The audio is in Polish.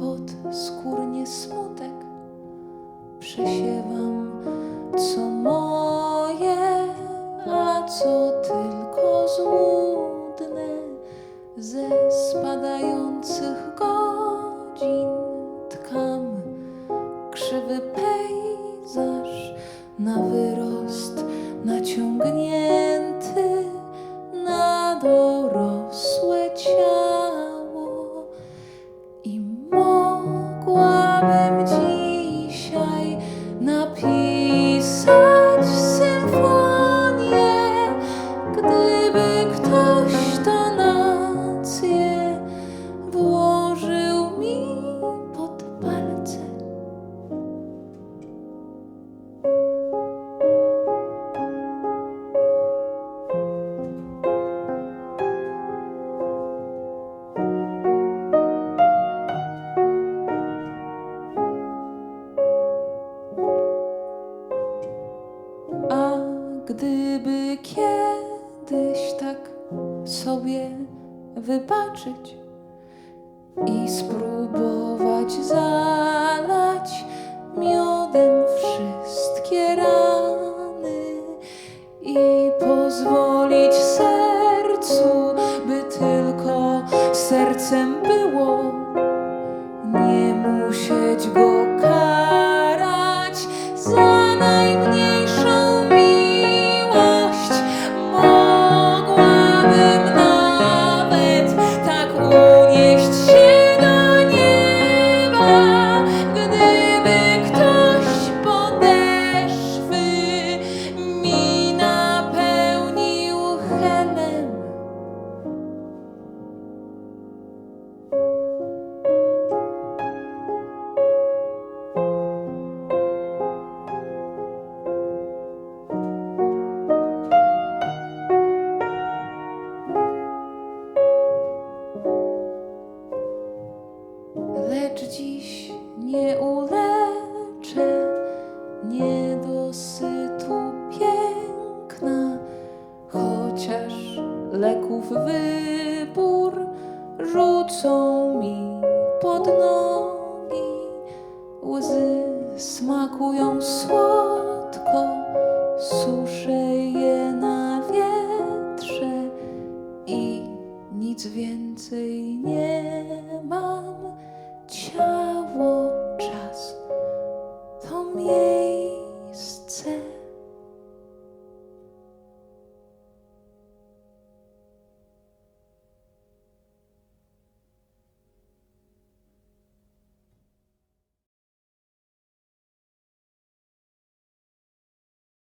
podskórnie smutek przesiewam, co moje, a co tylko złudne ze spadających godzin tkam krzywy pejzaż na wyrost naciągnięty. Gdyby kiedyś tak sobie wybaczyć i spróbować zalać miodem wszystkie rany i pozwolić sercu, by tylko sercem było, nie musieć go nie uleczę niedosytu piękna, chociaż leków wybór rzucą mi pod nogi. Łzy smakują słodko,